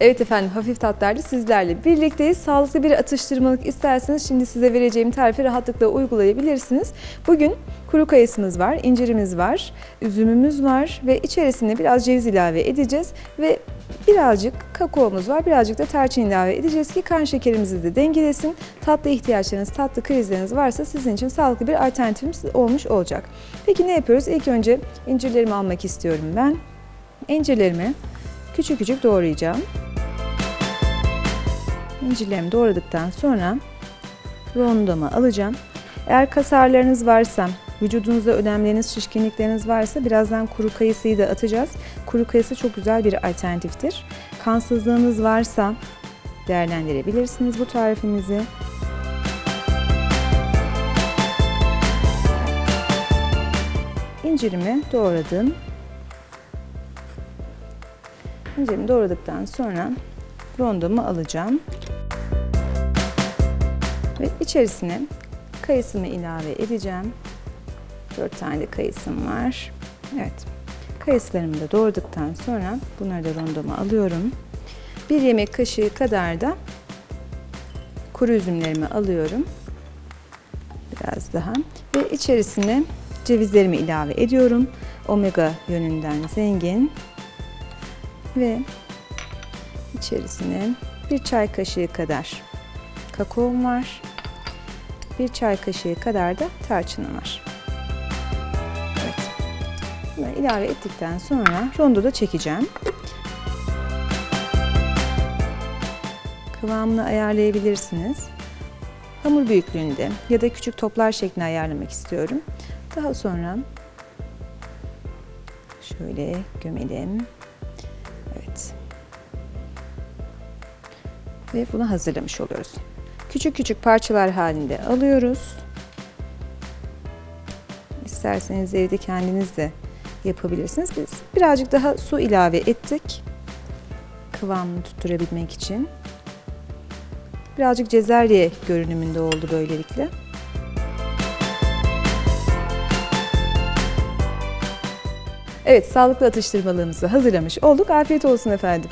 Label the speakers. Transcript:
Speaker 1: Evet efendim hafif tatlarda sizlerle birlikteyiz. Sağlıklı bir atıştırmalık isterseniz şimdi size vereceğim tarifi rahatlıkla uygulayabilirsiniz. Bugün kuru kayısımız var, incirimiz var, üzümümüz var ve içerisine biraz ceviz ilave edeceğiz ve birazcık kakaomuz var, birazcık da tarçın ilave edeceğiz ki kan şekerimizi de dengelesin. Tatlı ihtiyaçlarınız, tatlı krizleriniz varsa sizin için sağlıklı bir alternatifimiz olmuş olacak. Peki ne yapıyoruz? İlk önce incirlerimi almak istiyorum ben. İncirlerimi küçük küçük doğrayacağım. İncirlerimi doğradıktan sonra rondomu alacağım. Eğer kasarlarınız varsa, vücudunuzda ödemleriniz, şişkinlikleriniz varsa birazdan kuru kayısıyı da atacağız. Kuru kayısı çok güzel bir alternatiftir. Kansızlığınız varsa değerlendirebilirsiniz bu tarifimizi. İncirimi doğradım. İncirimi doğradıktan sonra rondomu alacağım. Ve içerisine kayısımı ilave edeceğim. 4 tane de kayısım var. Evet. Kayısılarımı da doğradıktan sonra bunları da rondoma alıyorum. Bir yemek kaşığı kadar da kuru üzümlerimi alıyorum. Biraz daha. Ve içerisine cevizlerimi ilave ediyorum. Omega yönünden zengin. Ve içerisine bir çay kaşığı kadar kakaom var. Bir çay kaşığı kadar da tarçınım var. Evet. Bunları ilave ettikten sonra rondoda çekeceğim. Kıvamını ayarlayabilirsiniz. Hamur büyüklüğünde ya da küçük toplar şeklinde ayarlamak istiyorum. Daha sonra şöyle gömelim. Evet. Ve bunu hazırlamış oluyoruz. Küçük küçük parçalar halinde alıyoruz. İsterseniz evde kendiniz de yapabilirsiniz. Biz birazcık daha su ilave ettik. Kıvamını tutturabilmek için. Birazcık cezerye görünümünde oldu böylelikle. Evet, sağlıklı atıştırmalığımızı hazırlamış olduk. Afiyet olsun efendim.